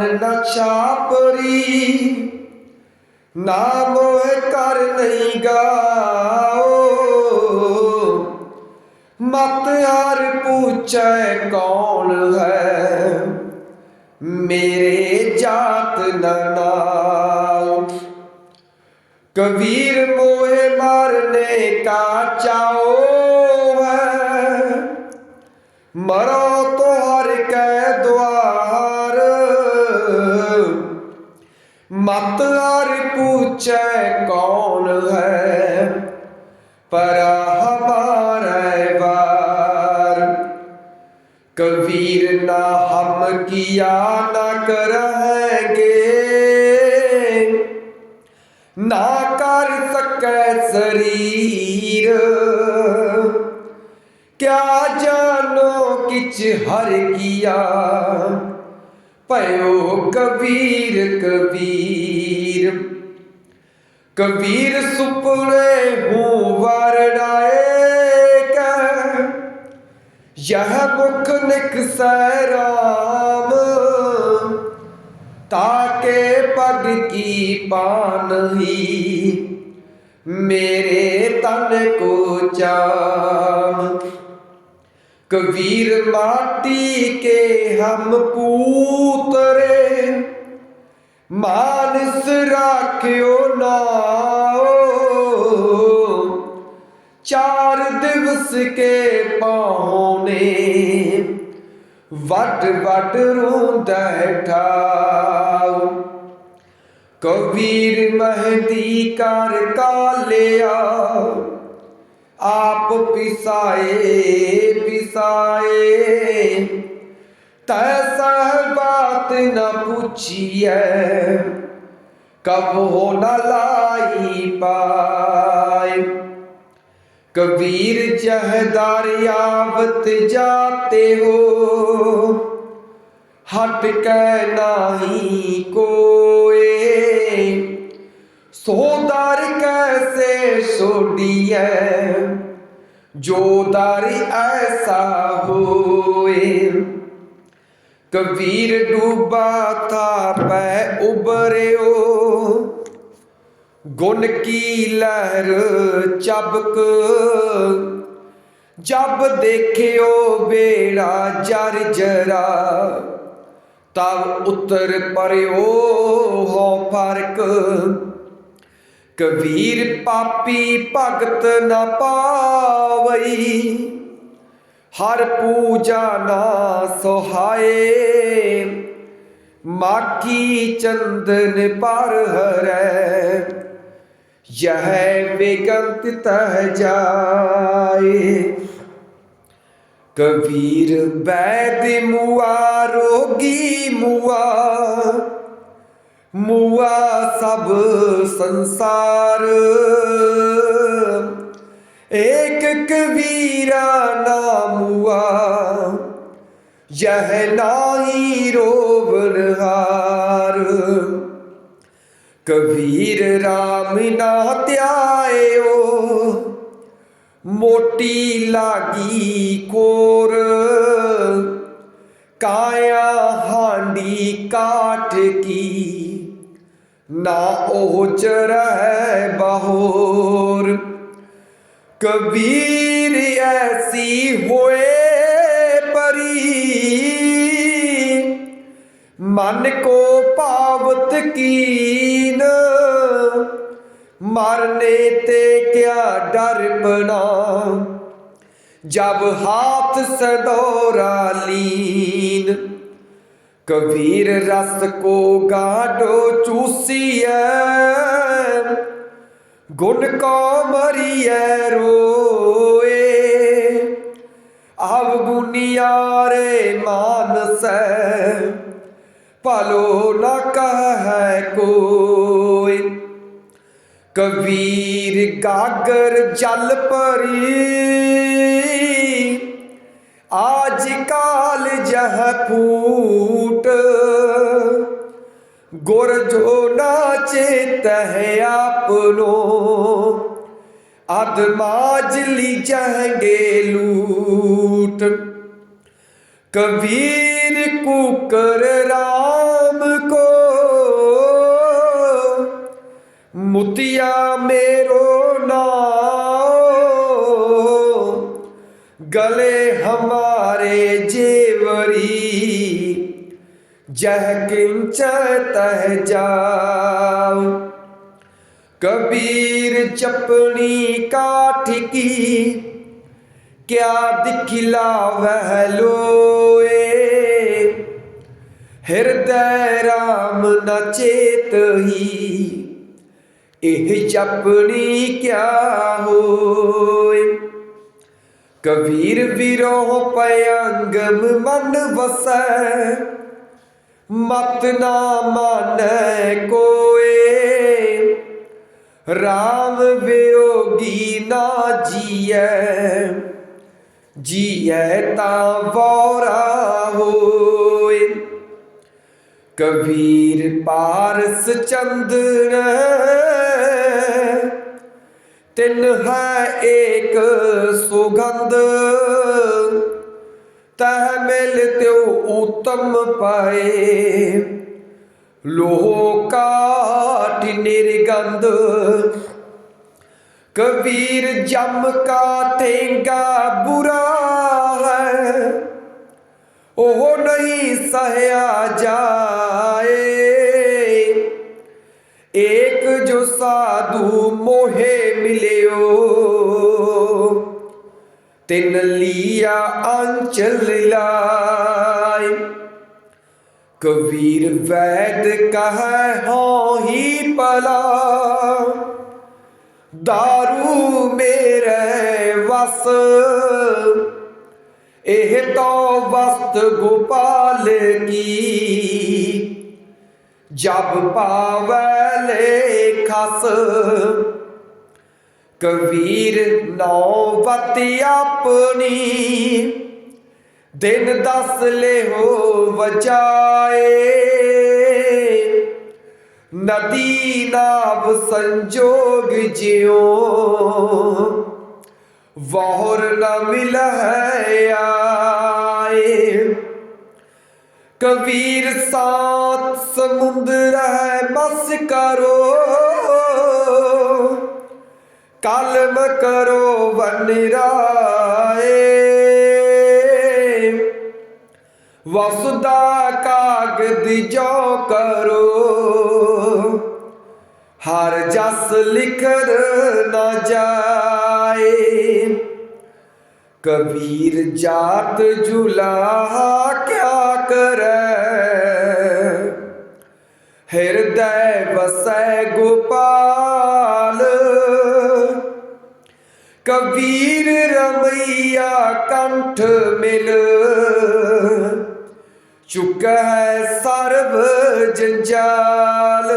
ਮਨ ਨ ਛਾਪਰੀ ਨਾ ਮੋਹ ਕਰ ਨਹੀਂ ਗਾਓ। ਮਤ ਹਰ ਪੁੱਛੈ ਕੌਣ ਹੈ, ਮੇਰੇ ਜਾਤ ਨ ਨਾਉ। ਕਬੀਰ ਮੋਏ ਮਾਰਨੇ ਕਾ ਚਾਓ ਹੈ, ਮਰੋ ਮਤ ਹਰ ਪੁੱਛੈ ਕੌਣ ਹੈ ਪਰ ਹਮਾਰੇ ਵਾਰ ਕਬੀਰ ਨਾ ਹਮ ਕੀਆ ਨਾ ਕਰਹਿਗੇ ਨਾ ਕਰ ਸਕੈ ਸਰੀਰ ਕਿਆ ਜਾਨੋ ਕਿਛ ਹਰ ਕੀਆ ਭਇਓ ਕਬੀਰ ਕਬੀਰ। ਕਬੀਰ ਸੁਪਨੇ ਹੂੰ ਵਰਡਾਏ ਕੈ ਯਹ ਮੁਖ ਨਿਕਸੈ ਰਾਮ। ਤਾਕੇ ਪਗ ਕੀ ਪਾਨਹੀ ਮੇਰੇ ਤਨ ਕੋ ਚਾਮ। कबीर माटी के हम पूतरे। मानस राख्यो नाओ। चार दिवस के पाहुने। वट वट रूंद कबीर मेहदी कर का लिया आप पिसाए ਪਿਸਾਏ ਤੈ ਸਹਬਾਤ ਨ ਪੁੱਛੀਐ, ਕਬ ਹੋ ਨ ਲਾਈ ਪਾਏ। ਕਬੀਰ ਜਹਦਾਰ ਆਵਤ ਜਾਤੇ ਹੋ, ਹਟ ਕੈ ਨਾਹੀ ਕੋਏ। ਸੋਦਾਰ ਕੈਸੇ ਛੋੜੀਐ ਜੋ ਦਰ ਐਸਾ ਹੋਏ। ਕਬੀਰ ਡੂਬਾ ਥਾ ਪੈ ਉਬਰਿਓ। ਗੁਣ ਕੀ ਲਹਿਰ ਚਬਕ। ਜਬ ਦੇਖਿਓ ਬੇੜਾ ਜਰ ਜਰਾ, ਤਬ ਉਤਰ ਪਰਿਓ ਹੋ ਫ਼ਰਕ। ਕਬੀਰ ਪਾਪੀ ਭਗਤ ਨਾ ਪਾਵਈ। ਹਰ ਪੂਜਾ ਨਾ ਸੁਹਾਏ। ਮਾਕੀ ਚੰਦਨ ਪਰ ਹਰੈ। ਯਹ ਬੇਗੰਤ ਤਹ ਜਾਏ। ਕਬੀਰ ਬੈਦ ਮੁਆ, ਰੋਗੀ ਮੁਆ। ਮੁਆ ਸਭ ਸੰਸਾਰ। ਏਕ ਕਬੀਰਾ ਨਾਮੁਆ ਯਹ ਨਾਹੀ ਰੋਵਨ ਕਬੀਰ RAM ਨਾ ਧਿਆਇਓ, ਮੋਟੀ ਲਾਗੀ ਕੋਰ। ਕਾਇਆ ਹਾਂਡੀ ਕਾਟ ਕੀ ਨਾ ਉਹ ਚਰਹਿ ਬਹੋਰ। ਕਬੀਰ ਐਸੀ ਹੋਏ ਪਰੀ। ਮਨ ਕੋ ਭਾਵਤ ਕੀਨ। ਮਰਨੇ ਤੇ ਕਿਆ ਡਰ ਬਨਾ ਜਬ ਹਾਥ ਸਦੋਰਾ ਲੀਨ। ਕਬੀਰ ਰਸ ਕੋ ਗਾਡੋ ਚੂਸੀਐ। ਗੁਣ ਕੋ ਮਰੀਐ ਰੋਏ। ਆਵ ਗੁਨੀਆਰੇ ਮਾਨਸੈ, ਭਲੋ ਨ ਕਹੈ ਕੋਈ। ਕਬੀਰ ਗਾਗਰ ਜਲ ਪਰੀ काल जह फूट। गुर जो नाचे तह आपनो अदमाज ली जहेंगे लूट। कबीर कुकर राम को, मुतिया मेरो ना गले हमारे जेवरी जह किंच तह जाओ। कबीर चपनी काठ की, क्या दिखिला वह लोए? हृदय राम न चेत ही यह चपनी क्या होए? ਕਬੀਰ ਵਿਰੋਹ ਪਯੰਗਮ ਮਨ ਵਸੈ, ਮਤ ਨਾ ਮਾਨੈ ਕੋਏ। ਰਾਮ ਵਿਯੋਗੀ ਨਾ ਜੀਐ ਜੀਐ ਤਾਂ ਵੋਰਾ ਹੋਏ। ਕਬੀਰ ਪਾਰਸ ਚੰਦਨ ਤਿਨ ਹੈ ਏਕ ਸੁਗੰਧ। ਤਹ ਮਿਲ ਤਿਉ ਉਤਮ ਪਾਏ। ਲੋਹ ਕਾਠ ਨਿਰਗੰਧ। ਕਬੀਰ ਜਮ ਕਾ ਠੇਂਗਾ ਬੁਰਾ ਹੈ। ਉਹ ਨਹੀਂ ਸਹਿਆ ਜਾ ਸਾਧੂ ਮੋਹੇ ਮਿਲਿਓ। ਤਿਨ ਲੀਆ ਅੰਚਲ ਲਾਏ ਕਬੀਰ ਵੈਦ ਕਹੈ ਹੋ ਹੀ ਪਲਾ ਦਾਰੂ ਮੇਰੇ ਵਸ। ਇਹ ਤਾਂ ਵਸਤ ਗੋਪਾਲ ਕੀ। ਜਬ ਪਾਵੈ ਲੈ ਖਸ ਕਬੀਰ ਨੌ ਵਤ ਆਪਣੀ, ਦਿਨ ਦਸ ਹੋ ਵਜਾਏ। ਨਦੀ ਨਾਵ ਸੰਜੋਗ ਜਿਉ, ਵਾਹਰ ਨ ਮਿਲ ਹੈ ਆਏ। ਕਬੀਰ ਸਾਤ ਸਮੁੰਦਰ ਹੈ, ਬਸ ਕਰੋ। ਕਲਮ ਕਰੋ ਵਨਰਾਏ ਵਸੁਦਾ ਕਾਗਦ ਜੋ ਕਰੋ। ਹਰ ਜਸ ਲਿਖਰ ਨਾ ਜਾਏ। ਕਬੀਰ ਜਾਤ ਜੁਲਾ ਕਿਆ ਕਰੈ। ਹਿਰਦੈ ਵਸੈ ਗੋਪਾਲ। ਕਬੀਰ ਰਮਈਆ ਕੰਠ ਮਿਲ। ਚੁੱਕਾ ਹੈ ਸਰਬ ਜੰਜਾਲ।